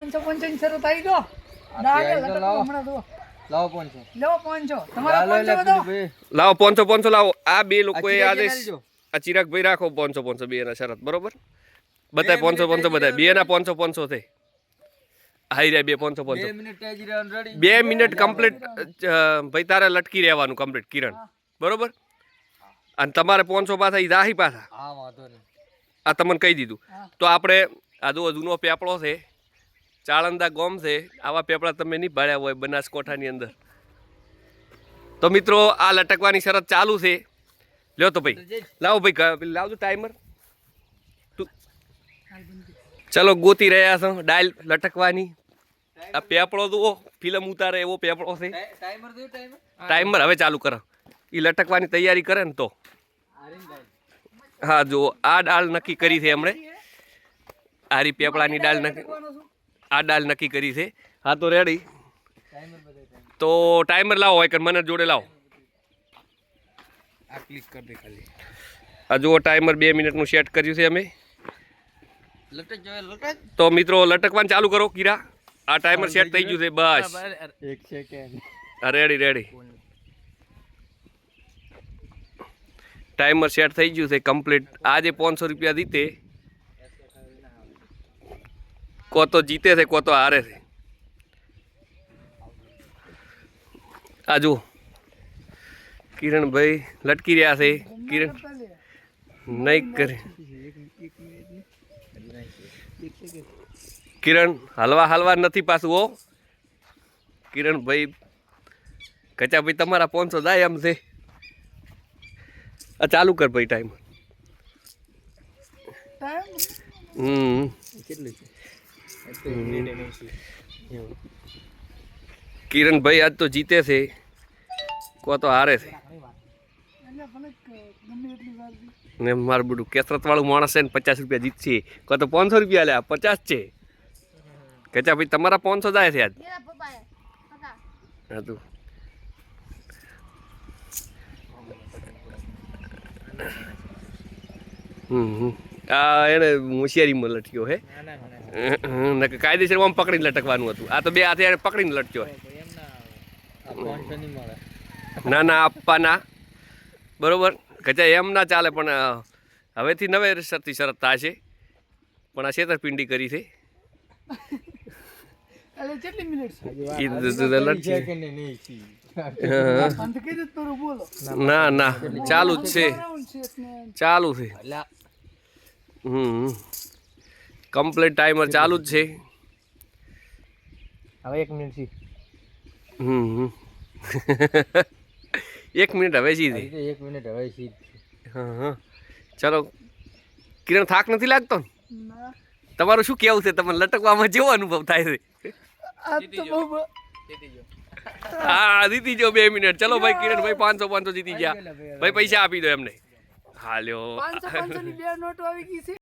પાંચસો ગયો. લાવો. પોનસો પાંચસો બધો. લાવો આ બે લોકોએ આ આદેશ ચિરાગ લેજો. આ ચિરાગભાઈ રાખો પાંચસો પાંચસો બે ના શરત બરોબર? બધાય બે પાંચસો મિનિટ પાંચસો બધાય. બે ના પાંચસો પાંચસો થઈ. હાઈ રહ્યા બે પાંચસો પાંચસો બે મિનિટ કમ્પ્લીટ ભાઈ તારે લટકી રહેવાનું કમ્પ્લીટ કિરણ. બરોબર? અને તમારે પાંચસો પાછા ઈ રાહી પાછા. હા વાંધો નહીં. આ તમને કહી દીધું. તો આપણે આ જો જૂનો પેપળો છે. ચાળંદા ગોમ છે. આવા પેપડા તમે નહીં ભાડ્યા હોય બનાસકોઠાની અંદર. તો મિત્રો આ લટકવાની શરત ચાલુ છે. લ્યો તો ભાઈ લાવો ભાઈ લાવજો ટાઈમર ચલો ગોતી રહ્યા છો ડાયલ લટકવાની. આ પેપડો જુઓ ફિલ્મ ઉતારે એવો પેપડો છે. ટાઈ- ટાઈમર હવે ચાલુ કરો. એ લટકવાની તૈયારી કરે ને તો. હા જો આ ડાળ નક્કી કરી છે એમણે. આરી પેપળાની ડાળ નક્કી આ ડાલ નક્કી કરી છે. હા તો રેડી તો ટાઈમર લાવો હોય કે મને જોડે લાવો. આ ક્લિક કરી દે ખાલી. આ જુઓ ટાઈમર બે મિનિટનું સેટ કર્યું છે અમે. લટક જોઈએ લટક. તો મિત્રો લટકવાનું ચાલુ કરો કીરા. આ ટાઈમર સેટ થઈ ગયું છે બસ. એક સેકન્ડ હા રેડી રેડી ટાઈમર સેટ થઈ ગયું છે કમ્પ્લીટ આજે પાંચસો રૂપિયા જીતે કો તો જીતે છે કો તો હારે છે. આ જુઓ. કિરણભાઈ લટકી રહ્યા છે. કિરણ નહીં કરે. કિરણ હલવા હલવા નથી પાછું હો. કિરણભાઈ કચાભાઈ તમારા પાંચસો જાય એમ છે. આ ચાલુ કર ભાઈ ટાઈમ હમ. કેટલી કિરણભાઈ આજ તો જીતે છે. કો તો હારે છે. ને મારું બધું કેસરત વાળું માણસ છે ને પચાસ રૂપિયા જીતશે. કો તો પાંચસો રૂપિયા લે પચાસ છે. કચા ભાઈ તમારા પાંચસો જાય છે આજ? હા તું. હમ હમ. આ એને હોશિયારીમાં લટક્યો હે. કાયદેસર આમ પકડીને લટકવાનું હતું. આ તો બે હાથે પકડીને લટક્યો ના ના ના આપવાના. બરોબર? કચા એમ ના ચાલે પણ હવેથી નવે સરતી શરત થશે. પણ આ છેતરપિંડી કરી છે. ના ના. ચાલુ જ છે. ચાલુ છે. હમ. કમ્પ્લીટ ટાઈમર ચાલુ જ છે. હવે એક મિનિટ હમ હમ. એક મિનિટ હવે સીધી. એક મિનિટ હવે છી. હા હા. ચલો કિરણ થાક નથી લાગતો? ને? તમારું શું કેવું છે? તમને લટકવામાં જેવો અનુભવ થાય છે? હા જીતી જો બે મિનિટ ચલો ભાઈ કિરણ ભાઈ પાંચસો પાંચસો જીતી ગયા. ભાઈ પૈસા આપી દો એમને. હાલ્યો. પાંચસો પાંચસો ની બે નોટો આવી ગઈ છે.